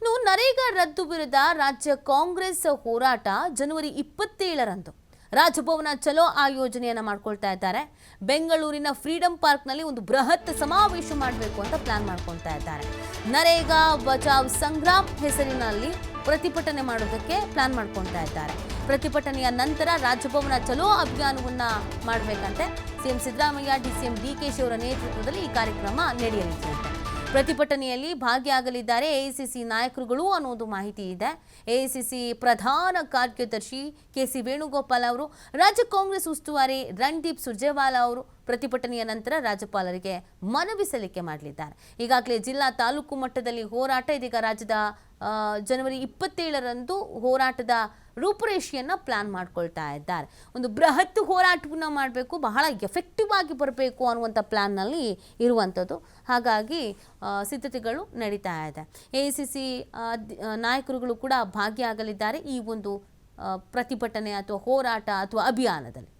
ಇನ್ನು ನರೇಗಾ ರದ್ದು ವಿರುದ್ಧ ರಾಜ್ಯ ಕಾಂಗ್ರೆಸ್ ಹೋರಾಟ ಜನವರಿ ಇಪ್ಪತ್ತೇಳರಂದು. ರಾಜಭವನ ಚಲೋ ಆಯೋಜನೆಯನ್ನ ಮಾಡ್ಕೊಳ್ತಾ ಇದ್ದಾರೆ. ಬೆಂಗಳೂರಿನ ಫ್ರೀಡಂ ಪಾರ್ಕ್ನಲ್ಲಿ ಒಂದು ಬೃಹತ್ ಸಮಾವೇಶ ಮಾಡಬೇಕು ಅಂತ ಪ್ಲಾನ್ ಮಾಡ್ಕೊಳ್ತಾ ಇದ್ದಾರೆ. ನರೇಗಾ ಬಚಾವ್ ಸಂಗ್ರಾಮ್ ಹೆಸರಿನಲ್ಲಿ ಪ್ರತಿಭಟನೆ ಮಾಡೋದಕ್ಕೆ ಪ್ಲಾನ್ ಮಾಡ್ಕೊಳ್ತಾ ಇದ್ದಾರೆ. ಪ್ರತಿಭಟನೆಯ ನಂತರ ರಾಜಭವನ ಚಲೋ ಅಭಿಯಾನವನ್ನ ಮಾಡಬೇಕಂತೆ. ಸಿಎಂ ಸಿದ್ದರಾಮಯ್ಯ ಡಿಸಿಎಂ ಡಿಕೆಶಿ ಅವರ ನೇತೃತ್ವದಲ್ಲಿ ಈ ಕಾರ್ಯಕ್ರಮ ನಡೆಯಲಿದೆ. ಪ್ರತಿಭಟನೆಯಲ್ಲಿ ಭಾಗಿಯಾಗಲಿದ್ದಾರೆ ಎಐಸಿಸಿ ನಾಯಕರುಗಳು ಅನ್ನೋದು ಮಾಹಿತಿ ಇದೆ. ಎಐಸಿಸಿ ಪ್ರಧಾನ ಕಾರ್ಯದರ್ಶಿ ಕೆಸಿ ವೇಣುಗೋಪಾಲ್ ಅವರು, ರಾಜ್ಯ ಕಾಂಗ್ರೆಸ್ ಉಸ್ತುವಾರಿ ರಣದೀಪ್ ಸುರ್ಜೇವಾಲಾ ಅವರು ಪ್ರತಿಭಟನೆಯ ನಂತರ ರಾಜ್ಯಪಾಲರಿಗೆ ಮನವಿ ಸಲ್ಲಿಕೆ ಮಾಡಲಿದ್ದಾರೆ. ಈಗಾಗಲೇ ಜಿಲ್ಲಾ ತಾಲೂಕು ಮಟ್ಟದಲ್ಲಿ ಹೋರಾಟ, ಇದೀಗ ರಾಜ್ಯದ ಜನವರಿ ಇಪ್ಪತ್ತೇಳರಂದು ಹೋರಾಟದ ರೂಪುರೇಷೆಯನ್ನು ಪ್ಲಾನ್ ಮಾಡ್ಕೊಳ್ತಾ ಇದ್ದಾರೆ. ಒಂದು ಬೃಹತ್ ಹೋರಾಟವನ್ನು ಮಾಡಬೇಕು, ಬಹಳ ಎಫೆಕ್ಟಿವ್ ಆಗಿ ಬರಬೇಕು ಅನ್ನುವಂಥ ಪ್ಲ್ಯಾನ್ನಲ್ಲಿ ಇರುವಂಥದ್ದು ಹಾಗಾಗಿ ಸಿದ್ಧತೆಗಳು ನಡೀತಾ ಇದೆ. ಎ ಸಿ ಸಿ ನಾಯಕರುಗಳು ಕೂಡ ಭಾಗಿಯಾಗಲಿದ್ದಾರೆ ಈ ಒಂದು ಪ್ರತಿಭಟನೆ ಅಥವಾ ಹೋರಾಟ ಅಥವಾ ಅಭಿಯಾನದಲ್ಲಿ.